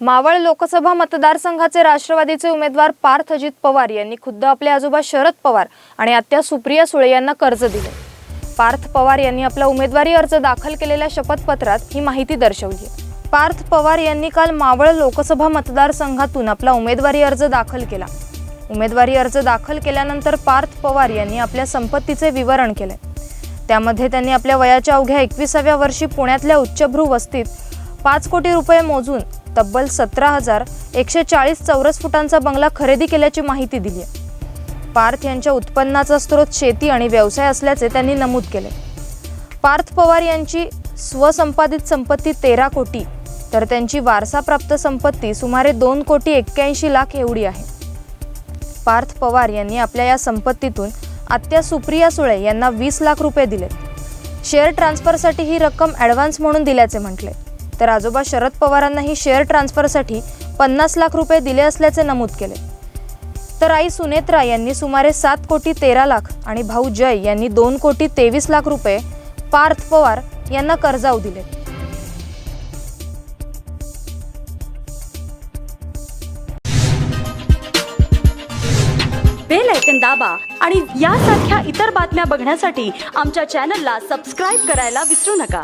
मावळ लोकसभा मतदारसंघाचे राष्ट्रवादीचे उमेदवार पार्थ अजित पवार यांनी खुद्द आपले आजोबा शरद पवार आणि आत्या सुप्रिया सुळे यांना कर्ज दिले. पार्थ पवार यांनी आपला उमेदवारी अर्ज दाखल केलेल्या शपथपत्रात ही माहिती दर्शवली पार्थ पवार यांनी काल मावळ लोकसभा मतदारसंघातून आपला उमेदवारी अर्ज दाखल केला. उमेदवारी अर्ज दाखल केल्यानंतर पार्थ पवार यांनी आपल्या संपत्तीचे विवरण केले. त्यामध्ये त्यांनी आपल्या वयाच्या अवघ्या एकविसाव्या वर्षी पुण्यातल्या उच्चभ्रू वस्तीत पाच कोटी रुपये मोजून तब्बल सतरा हजार एकशे चाळीस चौरस फुटांचा बंगला खरेदी केल्याची माहिती दिली आहे. पार्थ यांच्या उत्पन्नाचा स्रोत शेती आणि व्यवसाय असल्याचे त्यांनी नमूद केले. पार्थ पवार यांची स्वसंपादित संपत्ती तेरा कोटी तर त्यांची वारसाप्राप्त संपत्ती सुमारे दोन कोटी एक्क्याऐंशी लाख एवढी आहे. पार्थ पवार यांनी आपल्या या संपत्तीतून आत्या सुप्रिया सुळे यांना वीस लाख रुपये दिले. शेअर ट्रान्सफरसाठी ही रक्कम ॲडव्हान्स म्हणून दिल्याचे म्हटले. तर आजोबा शरद पवारांनाही शेअर ट्रान्सफरसाठी पन्नास लाख रुपये दिले असल्याचे नमूद केले. तर आई सुनेत्रा यांनी सुमारे सात कोटी तेरा लाख आणि भाऊ जय यांनी दोन कोटी तेवीस लाख रुपये पार्थ पवार यांना कर्जाऊ दिले. बेल ऐकन दाबा आणि यासारख्या इतर बातम्या बघण्यासाठी आमच्या चॅनलला सबस्क्राईब करायला विसरू नका.